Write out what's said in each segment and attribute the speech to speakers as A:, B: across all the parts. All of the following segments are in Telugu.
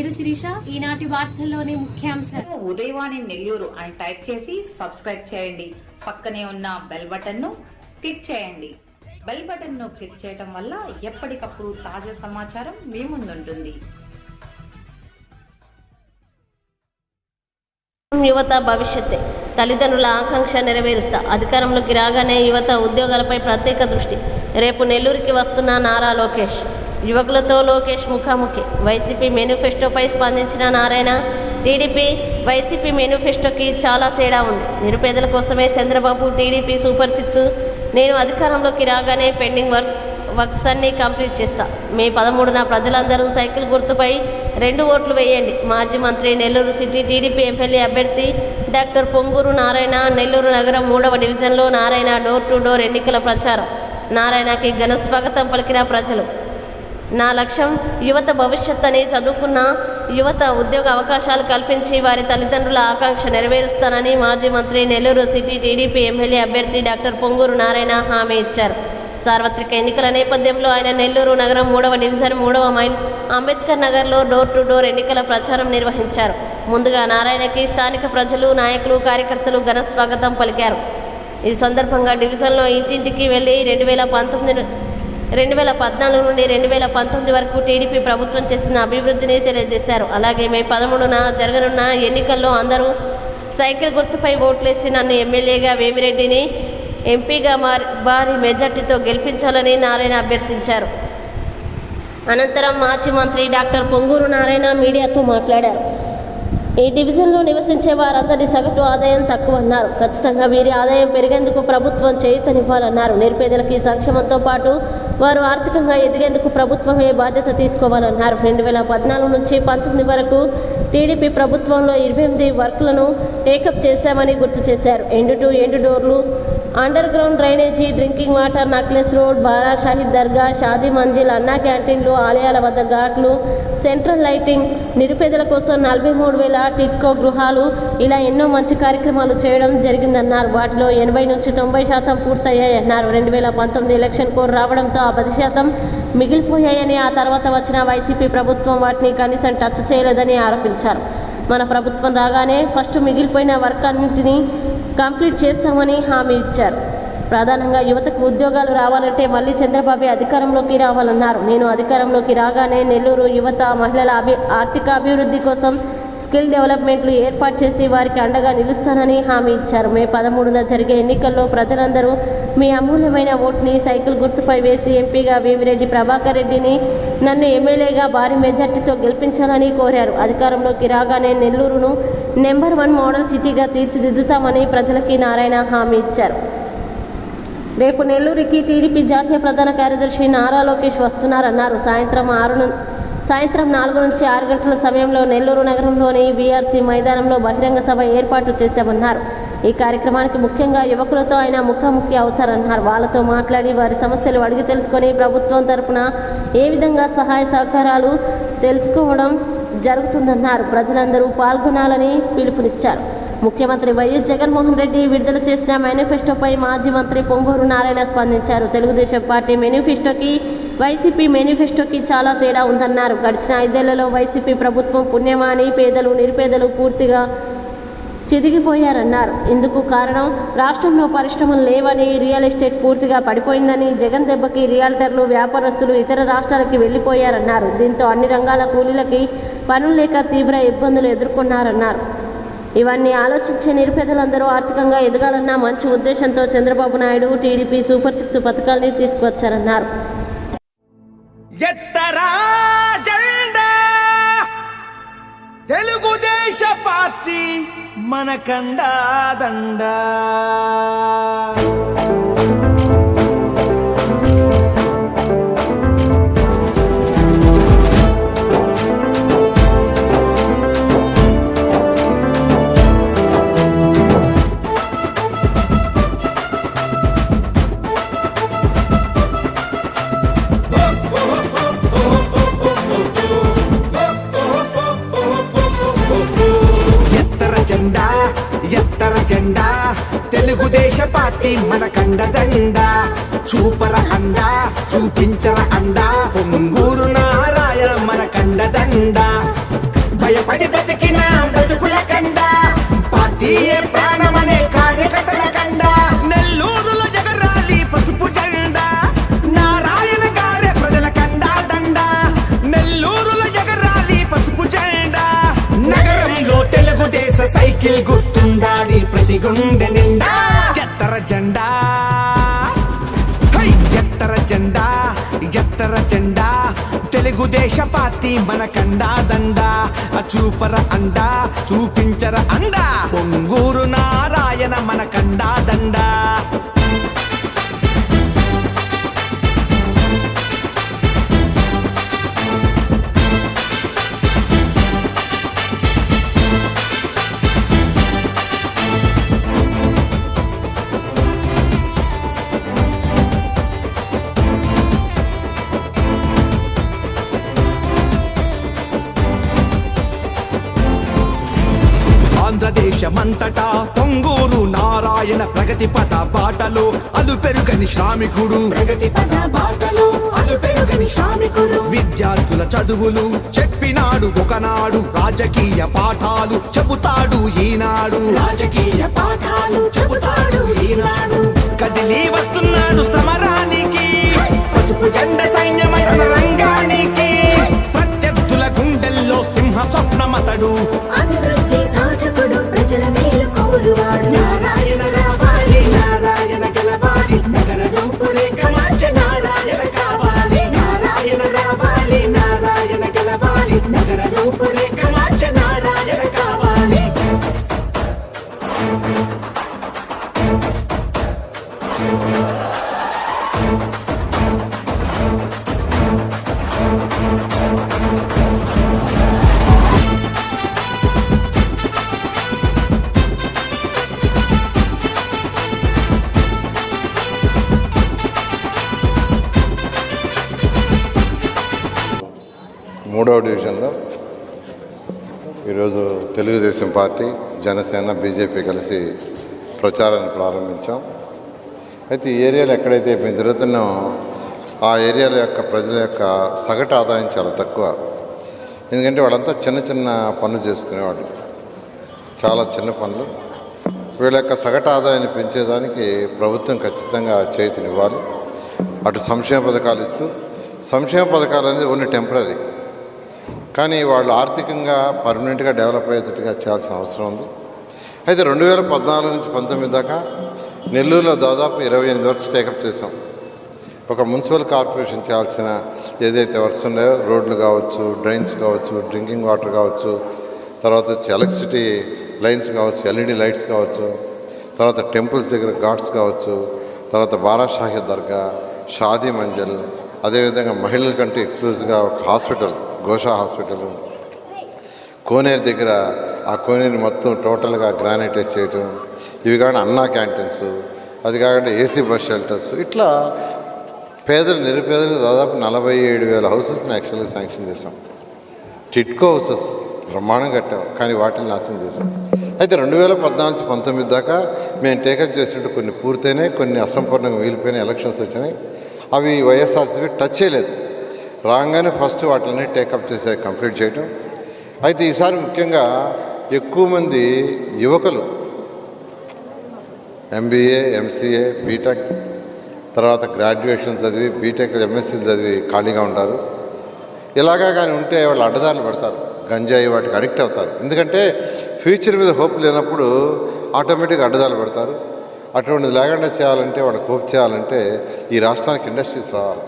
A: పేరు శిరీష. ఈనాటి వార్తల్లోని ముఖ్యాంశాలు
B: ఉదయవాణి నెల్లూరు అని టైప్ చేసి సబ్స్క్రైబ్ చేయండి. పక్కనే ఉన్న బెల్ బటన్ను క్లిక్ చేయండి. బెల్ బటన్ను క్లిక్ చేయడం వల్ల ఎప్పటికప్పుడు తాజా సమాచారం మీ ముందుంటుంది.
C: యువత భవిష్యత్తే తల్లిదండ్రుల ఆకాంక్ష నెరవేరుస్తా. అధికారంలోకి రాగానే యువత ఉద్యోగాలపై ప్రత్యేక దృష్టి. రేపు నెల్లూరుకి వస్తున్న నారా లోకేష్. యువకులతో లోకేష్ ముఖాముఖి. వైసీపీ మేనిఫెస్టోపై స్పందించిన నారాయణ టీడీపీ వైసీపీ మేనిఫెస్టోకి చాలా తేడా ఉంది. నిరుపేదల కోసమే చంద్రబాబు టీడీపీ సూపర్ సిక్స్. నేను అధికారంలోకి రాగానే పెండింగ్ వర్క్స్ వర్క్స్ అన్ని కంప్లీట్ చేస్తా. మే పదమూడున ప్రజలందరూ సైకిల్ గుర్తుపై రెండు ఓట్లు వేయండి. మాజీ మంత్రి నెల్లూరు సిటీ టీడీపీ ఎమ్మెల్యే అభ్యర్థి డాక్టర్ పొంగూరు నారాయణ నెల్లూరు నగరం మూడవ డివిజన్లో నారాయణ డోర్ టు డోర్ ఎన్నికల ప్రచారం. నారాయణకి ఘన స్వాగతం పలికిన ప్రజలు. నా లక్ష్యం యువత భవిష్యత్ అని చదువుకున్న యువత ఉద్యోగ అవకాశాలు కల్పించి వారి తల్లిదండ్రుల ఆకాంక్ష నెరవేరుస్తానని మాజీ మంత్రి నెల్లూరు సిటీ టీడీపీ ఎమ్మెల్యే అభ్యర్థి డాక్టర్ పొంగూరు నారాయణ హామీ ఇచ్చారు. సార్వత్రిక ఎన్నికల నేపథ్యంలో ఆయన నెల్లూరు నగరం మూడవ డివిజన్ మూడవ మైల్ అంబేద్కర్ నగర్లో డోర్ టు డోర్ ఎన్నికల ప్రచారం నిర్వహించారు. ముందుగా నారాయణకి స్థానిక ప్రజలు నాయకులు కార్యకర్తలు ఘన స్వాగతం పలికారు. ఈ సందర్భంగా డివిజన్లో ఇంటింటికి వెళ్ళి రెండు వేల పంతొమ్మిది రెండు వేల పద్నాలుగు నుండి రెండు వేల పంతొమ్మిది వరకు టీడీపీ ప్రభుత్వం చేస్తున్న అభివృద్ధిని తెలియజేశారు. అలాగే మే పదమూడున జరగనున్న ఎన్నికల్లో అందరూ సైకిల్ గుర్తుపై ఓట్లేసి నన్ను ఎమ్మెల్యేగా వేమిరెడ్డిని ఎంపీగా మారి భారీ మెజార్టీతో గెలిపించాలని నారాయణ అభ్యర్థించారు. అనంతరం మాజీ మంత్రి డాక్టర్ పొంగూరు నారాయణ మీడియాతో మాట్లాడారు. ఈ డివిజన్లో నివసించే వారందరి సగటు ఆదాయం తక్కువ అన్నారు ఖచ్చితంగా వీరి ఆదాయం పెరిగేందుకు ప్రభుత్వం చేయూతనివ్వాలన్నారు. నిరుపేదలకి సంక్షేమంతో పాటు వారు ఆర్థికంగా ఎదిగేందుకు ప్రభుత్వమే బాధ్యత తీసుకోవాలన్నారు. రెండు వేల పద్నాలుగు నుంచి పంతొమ్మిది వరకు టీడీపీ ప్రభుత్వంలో ఇరవై ఎనిమిది వర్క్లను టేకప్ చేశామని గుర్తు చేశారు. ఎండు టు ఎండు డోర్లు underground drainage drinking water necklace road Bara Shahid Dargah Shaadi Manzil Anna క్యాంటీన్లు ఆలయాల వద్ద ఘాట్లు సెంట్రల్ లైటింగ్ నిరుపేదల కోసం నలభై మూడు వేల టిట్కో గృహాలు ఇలా ఎన్నో మంచి కార్యక్రమాలు చేయడం జరిగిందన్నారు. వాటిలో ఎనభై నుంచి తొంభై శాతం పూర్తయ్యాయన్నారు. రెండు వేల పంతొమ్మిది ఎలక్షన్ కోడ్ రావడంతో ఆ పది శాతం మిగిలిపోయాయని ఆ తర్వాత వచ్చిన వైసీపీ ప్రభుత్వం వాటిని కనీసం టచ్ చేయలేదని ఆరోపించారు. మన ప్రభుత్వం రాగానే ఫస్ట్ మిగిలిపోయిన వర్క్ అన్నింటినీ కంప్లీట్ చేస్తామని హామీ ఇచ్చారు. ప్రధానంగా యువతకు ఉద్యోగాలు రావాలంటే మళ్ళీ చంద్రబాబు అధికారంలోకి రావాలన్నారు. నేను అధికారంలోకి రాగానే నెల్లూరు యువత మహిళల అభి ఆర్థిక అభివృద్ధి కోసం స్కిల్ డెవలప్మెంట్లు ఏర్పాటు చేసి వారికి అండగా నిలుస్తానని హామీ ఇచ్చారు. మే పదమూడున జరిగే ఎన్నికల్లో ప్రజలందరూ మీ అమూల్యమైన ఓటుని సైకిల్ గుర్తుపై వేసి ఎంపీగా వేమిరెడ్డి ప్రభాకర్ రెడ్డిని నన్ను ఎమ్మెల్యేగా భారీ మెజార్టీతో గెలిపించాలని కోరారు. అధికారంలోకి రాగానే నెల్లూరును నెంబర్ వన్ మోడల్ సిటీగా తీర్చిదిద్దుతామని ప్రజలకి నారాయణ హామీ ఇచ్చారు. రేపు నెల్లూరుకి టీడీపీ జాతీయ ప్రధాన కార్యదర్శి నారా లోకేష్ వస్తున్నారన్నారు. సాయంత్రం ఆరు సాయంత్రం నాలుగు నుంచి ఆరు గంటల సమయంలో నెల్లూరు నగరంలోని బీఆర్సీ మైదానంలో బహిరంగ సభ ఏర్పాట్లు చేశామన్నారు. ఈ కార్యక్రమానికి ముఖ్యంగా యువకులతో ఆయన ముఖాముఖి అవుతారన్నారు. వాళ్ళతో మాట్లాడి వారి సమస్యలు అడిగి తెలుసుకొని ప్రభుత్వం తరపున ఏ విధంగా సహాయ సహకారాలు తెలుసుకోవడం జరుగుతుందన్నారు. ప్రజలందరూ పాల్గొనాలని పిలుపునిచ్చారు. ముఖ్యమంత్రి వైఎస్ జగన్మోహన్ రెడ్డి విడుదల చేసిన మేనిఫెస్టోపై మాజీ మంత్రి పొంగూరు నారాయణ స్పందించారు. తెలుగుదేశం పార్టీ మేనిఫెస్టోకి వైసీపీ మేనిఫెస్టోకి చాలా తేడా ఉందన్నారు. గడిచిన ఐదేళ్ళలో వైసీపీ ప్రభుత్వం పుణ్యమాని పేదలు నిరుపేదలు పూర్తిగా చెదిగిపోయారన్నారు. ఇందుకు కారణం రాష్ట్రంలో పరిశ్రమలు లేవని రియల్ ఎస్టేట్ పూర్తిగా పడిపోయిందని జగన్ దెబ్బకి రియాల్టర్లు వ్యాపారస్తులు ఇతర రాష్ట్రాలకి వెళ్ళిపోయారన్నారు. దీంతో అన్ని రంగాల కూలీలకి పనులు లేక తీవ్ర ఇబ్బందులు ఎదుర్కొన్నారన్నారు. ఇవన్నీ ఆలోచించే నిరుపేదలందరూ ఆర్థికంగా ఎదగాలన్న మంచి ఉద్దేశంతో Chandrababu Naidu TDP super six పథకాల్ని తీసుకొచ్చారన్నారు
D: ఎత్తరా జెండా? తెలుగుదేశ పార్టీ మన కండాదండా పార్టీ మన కండదండ. చూపర అండా చూపించర అండా. పొంగూరు పార్టీ మన కండా దండా. చూపర అండా చూపించర అండా. పొంగూరు నారాయణ మన కండా దండా. ఆంధ్రదేశమంతటా పొంగూరు నారాయణ ప్రగతి పద బాటలో అలు పెరుగని శ్రామికుడు.
E: ప్రగతి పద బాటలో అలు పెరుగని శ్రామికుడు.
D: విద్యార్థుల చదువులు చెప్పినాడు ఒకనాడు రాజకీయ పాఠాలు చెబుతాడు ఈనాడు.
E: రాజకీయ పాఠాలు చెబుతాడు ఈనాడు.
D: కదిలి వస్తున్నాడు సమరానికి
F: మూడవ డివిజన్లో ఈరోజు తెలుగుదేశం పార్టీ జనసేన బీజేపీ కలిసి ప్రచారాన్ని ప్రారంభించాం. అయితే ఈ ఏరియాలో ఎక్కడైతే మేము తిరుగుతున్నామో ఆ ఏరియాల యొక్క ప్రజల యొక్క సగటు ఆదాయం చాలా తక్కువ. ఎందుకంటే వాళ్ళంతా చిన్న చిన్న పనులు చేసుకునేవాళ్ళు. చాలా చిన్న పనులు. వీళ్ళ యొక్క సగటు ఆదాయాన్ని పెంచేదానికి ప్రభుత్వం ఖచ్చితంగా చేతినివ్వాలి. అటు సంక్షేమ పథకాలు ఇస్తూ సంక్షేమ పథకాలు అనేది ఓన్లీ టెంపరీ. కానీ వాళ్ళు ఆర్థికంగా పర్మనెంట్గా డెవలప్ అయ్యేటట్టుగా చేయాల్సిన అవసరం ఉంది. అయితే రెండు వేల పద్నాలుగు నుంచి పంతొమ్మిది దాకా నెల్లూరులో దాదాపు ఇరవై ఎనిమిది వర్క్స్ టేకప్ చేసాం ఒక మున్సిపల్ కార్పొరేషన్ చేయాల్సిన ఏదైతే వర్క్స్ ఉన్నాయో రోడ్లు కావచ్చు డ్రైన్స్ కావచ్చు డ్రింకింగ్ వాటర్ కావచ్చు తర్వాత వచ్చి ఎలక్ట్రిసిటీ లైన్స్ కావచ్చు ఎల్ఈడి లైట్స్ కావచ్చు తర్వాత టెంపుల్స్ దగ్గర ఘాట్స్ కావచ్చు తర్వాత బారాషాహి దర్గా షాదీ మంజల్ అదేవిధంగా మహిళల కంటే ఎక్స్క్లూజివ్గా ఒక హాస్పిటల్. గోషా హాస్పిటల్. కోనేరు దగ్గర ఆ కోనేరు మొత్తం టోటల్గా గ్రానైటైజ్ చేయటం ఇవి కాకుండా అన్నా క్యాంటీన్స్ అది కాకుండా ఏసీ బస్ షెల్టర్స్ ఇట్లా పేదలు నిరుపేదలు దాదాపు నలభై ఏడు వేల హౌసెస్ని యాక్చువల్గా శాంక్షన్ చేసాం టిట్కో హౌసెస్ బ్రహ్మాండం కట్టాం కానీ వాటిని నాశనం చేశాం. అయితే రెండు వేల పద్నాలుగు పంతొమ్మిది దాకా మేము టేకప్ చేసినట్టు కొన్ని పూర్తయినాయి కొన్ని అసంపూర్ణంగా మిగిలిపోయినాయి ఎలక్షన్స్ వచ్చినాయి. అవి వైఎస్ఆర్సీపీ టచ్ చేయలేదు. రాగానే ఫస్ట్ వాటిని టేకప్ చేసే కంప్లీట్ చేయటం. అయితే ఈసారి ముఖ్యంగా ఎక్కువ మంది యువకులు ఎంబీఏ ఎంసీఏ బీటెక్ తర్వాత గ్రాడ్యుయేషన్ చదివి బీటెక్ ఎంఎస్సీ చదివి ఖాళీగా ఉంటారు. ఇలాగా కానీ ఉంటే వాళ్ళు అడ్డదారులు పడతారు. గంజాయి వాటికి అడిక్ట్ అవుతారు. ఎందుకంటే ఫ్యూచర్ మీద హోప్ లేనప్పుడు ఆటోమేటిక్గా అడ్డదారులు పడతారు. అటువంటిది లేకుండా చేయాలంటే వాళ్ళకి హోప్ చేయాలంటే ఈ రాష్ట్రానికి ఇండస్ట్రీస్ రావాలి.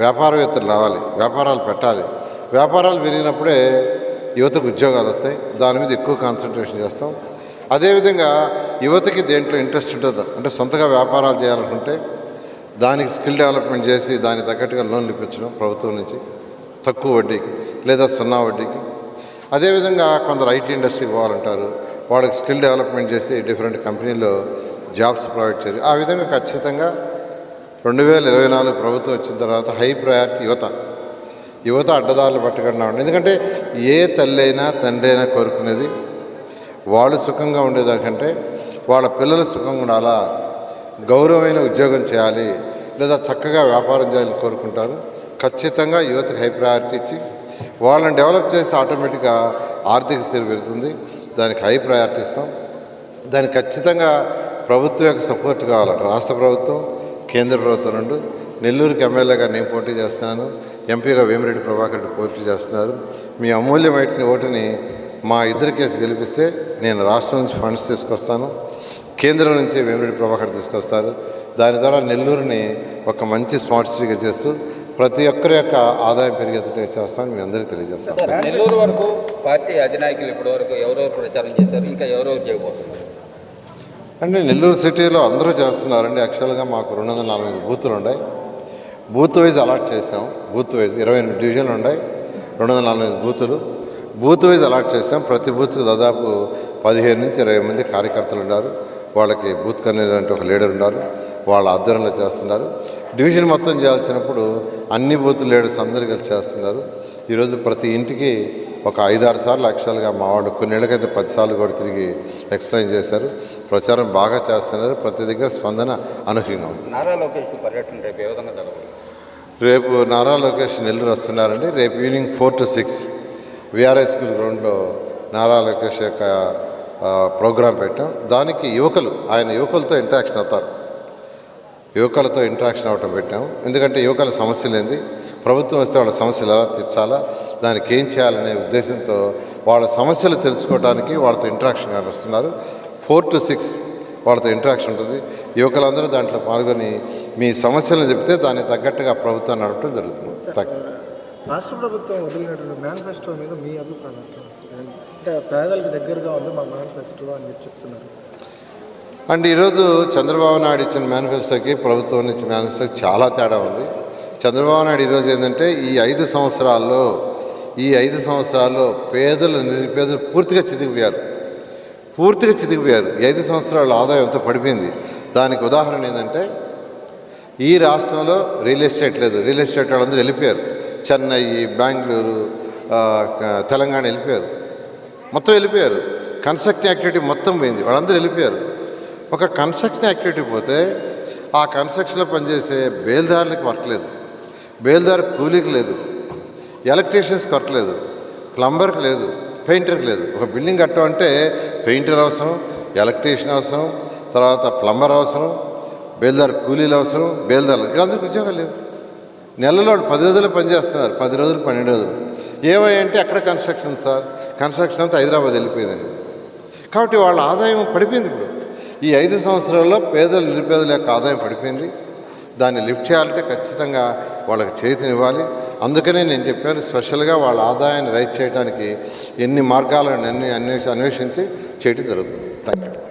F: వ్యాపారవేత్తలు రావాలి వ్యాపారాలు పెట్టాలి. వ్యాపారాలు పెరిగినప్పుడే యువతకు ఉద్యోగాలు వస్తాయి దాని మీద ఎక్కువ కాన్సన్ట్రేషన్ చేస్తాం. అదేవిధంగా యువతకి దేంట్లో ఇంట్రెస్ట్ ఉంటుందో అంటే సొంతగా వ్యాపారాలు చేయాలనుకుంటే దానికి స్కిల్ డెవలప్మెంట్ చేసి దానికి తగ్గట్టుగా లోన్లు ఇప్పించడం ప్రభుత్వం నుంచి తక్కువ వడ్డీకి లేదా సున్నా వడ్డీకి. అదేవిధంగా కొందరు ఐటీ ఇండస్ట్రీకి పోవాలంటారు వాళ్ళకి స్కిల్ డెవలప్మెంట్ చేసి డిఫరెంట్ కంపెనీల్లో జాబ్స్ ప్రొవైడ్ చేయాలి. ఆ విధంగా ఖచ్చితంగా రెండు వేల ఇరవై నాలుగు ప్రభుత్వం వచ్చిన తర్వాత హై ప్రయారిటీ యువత. యువత అడ్డదారులు పట్టకుండా ఉండి. ఎందుకంటే ఏ తల్లి అయినా తండ్రి అయినా కోరుకునేది వాళ్ళు సుఖంగా ఉండేదానికంటే వాళ్ళ పిల్లలు సుఖంగా ఉండాలా? గౌరవమైన ఉద్యోగం చేయాలి లేదా చక్కగా వ్యాపారం చేయాలని కోరుకుంటారు. ఖచ్చితంగా యువతకు హై ప్రయారిటీ ఇచ్చి వాళ్ళని డెవలప్ చేస్తే ఆటోమేటిక్గా ఆర్థిక స్థితి పెరుగుతుంది. దానికి హై ప్రయారిటీ ఇస్తాం. దానికి ఖచ్చితంగా ప్రభుత్వం యొక్క సపోర్ట్ కావాలంట. రాష్ట్ర ప్రభుత్వం కేంద్ర ప్రభుత్వం రెండు నెల్లూరుకి ఎమ్మెల్యేగా నేను పోటీ చేస్తున్నాను. ఎంపీగా వేమిరెడ్డి ప్రభాకర్ రెడ్డి పోటీ చేస్తున్నారు. మీ అమూల్యమైన ఓటుని మా ఇద్దరి కేసు గెలిపిస్తే నేను రాష్ట్రం నుంచి ఫండ్స్ తీసుకొస్తాను. కేంద్రం నుంచి వేమిరెడ్డి ప్రభాకర్ తీసుకొస్తారు. దాని ద్వారా నెల్లూరుని ఒక మంచి స్మార్ట్ సిటీగా చేస్తూ ప్రతి ఒక్కరి యొక్క ఆదాయం పెరిగేటట్టుగా చేస్తామని మీ అందరికీ తెలియజేస్తాను.
G: నెల్లూరు వరకు పార్టీ అధినాయకులు ఇప్పటి వరకు ఎవరెవరు ప్రచారం చేశారు? ఇంకా ఎవరెవరు చేయబోతున్నారు?
F: అంటే నెల్లూరు సిటీలో అందరూ చేస్తున్నారండి. యాక్చువల్గా మాకు రెండు వందల నలభై ఐదు బూతులు ఉన్నాయి బూత్ వైజ్ అలాట్ చేసాం బూత్ వైజ్ ఇరవై ఎనిమిది డివిజన్లు ఉన్నాయి రెండు వందల నలభై ఐదు బూతులు. బూత్ వైజ్ అలాట్ చేసాం ప్రతి బూత్కి దాదాపు పదిహేను నుంచి ఇరవై మంది కార్యకర్తలు ఉన్నారు. వాళ్ళకి బూత్ కన్వీనర్ అంటే ఒక లీడర్ ఉన్నారు. వాళ్ళ ఆధ్వర్యంలో చేస్తున్నారు. డివిజన్ మొత్తం చేయాల్సినప్పుడు అన్ని బూత్ లీడర్స్ అందరు కలిసి చేస్తున్నారు. ఈరోజు ప్రతి ఇంటికి ఒక ఐదారు సార్లు యాక్చువల్గా మా వాళ్ళు కొన్నేళ్ళకైతే పది సార్లు కూడా తిరిగి ఎక్స్ప్లెయిన్ చేశారు. ప్రచారం బాగా చేస్తున్నారు. ప్రతి దగ్గర స్పందన అనూహ్యంగా ఉంది
G: నారా లోకేష్ పర్యటన రేపు ఏ విధంగా
F: రేపు నారా లోకేష్ నెల్లూరు వస్తున్నారండి. రేపు evening four to six VRI school గ్రౌండ్లో నారా లోకేష్ యొక్క ప్రోగ్రాం పెట్టాం. దానికి యువకులు ఆయన యువకులతో ఇంటరాక్షన్ అవుతారు. యువకులతో ఇంటరాక్షన్ అవ్వటం పెట్టాం. ఎందుకంటే యువకుల సమస్యలు ఏంది ప్రభుత్వం వస్తే వాళ్ళ సమస్యలు ఎలా తీర్చాలా? దానికి ఏం చేయాలనే ఉద్దేశంతో వాళ్ళ సమస్యలు తెలుసుకోవడానికి వాళ్ళతో ఇంటరాక్షన్ వస్తున్నారు. ఫోర్ టు సిక్స్ వాళ్ళతో ఇంటరాక్షన్ ఉంటుంది. యువకులందరూ దాంట్లో పాల్గొని మీ సమస్యలను చెప్తే దానికి తగ్గట్టుగా ప్రభుత్వం నడపడం జరుగుతుంది.
H: రాష్ట్ర ప్రభుత్వం వదిలినటువంటి మేనిఫెస్టో మీద మీ అభిప్రాయం? అంటే పేదలకు దగ్గరగా ఉంది మా మేనిఫెస్టో అని చెప్పి చెప్తున్నారు.
F: అండ్ ఈరోజు చంద్రబాబు నాయుడు ఇచ్చిన మేనిఫెస్టోకి ప్రభుత్వం నుంచి మేనిఫెస్టోకి చాలా తేడా ఉంది. చంద్రబాబు నాయుడు ఈరోజు ఏంటంటే ఈ ఐదు సంవత్సరాల్లో ఈ ఐదు సంవత్సరాల్లో పేదలు నిరుపేదలు పూర్తిగా చితికిపోయారు. పూర్తిగా చితికిపోయారు. ఈ ఐదు సంవత్సరాల ఆదాయం ఎంతో పడిపోయింది. దానికి ఉదాహరణ ఏంటంటే ఈ రాష్ట్రంలో రియల్ ఎస్టేట్ లేదు. రియల్ ఎస్టేట్ వాళ్ళందరూ వెళ్ళిపోయారు. చెన్నై బెంగళూరు తెలంగాణ వెళ్ళిపోయారు. మొత్తం వెళ్ళిపోయారు. కన్స్ట్రక్షన్ యాక్టివిటీ మొత్తం పోయింది. వాళ్ళందరూ వెళ్ళిపోయారు. ఒక కన్స్ట్రక్షన్ యాక్టివిటీ పోతే ఆ కన్స్ట్రక్షన్లో పనిచేసే బేల్దారులకు వర్క్ లేదు. బేల్దారు కూలీకి లేదు. ఎలక్ట్రీషియన్స్ వర్క్ లేదు ప్లంబర్కి లేదు. పెయింటర్కి లేదు. ఒక బిల్డింగ్ కట్టమంటే పెయింటర్ అవసరం ఎలక్ట్రీషియన్ అవసరం తర్వాత ప్లంబర్ అవసరం బేల్దారు కూలీలు అవసరం బేల్దారులు వీళ్ళందరికీ ఉద్యోగాలు లేవు. నెలలో పది రోజులు పనిచేస్తున్నారు పది రోజులు పన్నెండు రోజులు. ఏమయ్యంటే అక్కడ కన్స్ట్రక్షన్ సార్? కన్స్ట్రక్షన్ అంతా హైదరాబాద్ వెళ్ళిపోయిందని. కాబట్టి వాళ్ళ ఆదాయం పడిపోయింది ఇప్పుడు. ఈ ఐదు సంవత్సరాల్లో పేదలు నిరుపేదల యొక్క ఆదాయం పడిపోయింది. దాన్ని లిఫ్ట్ చేయాలంటే ఖచ్చితంగా వాళ్ళకి చేతినివ్వాలి. అందుకనే నేను చెప్పాను స్పెషల్గా వాళ్ళ ఆదాయాన్ని రైట్ చేయడానికి ఎన్ని మార్గాలను అన్ని అన్వేషించి చేయడం జరుగుతుంది. Thank you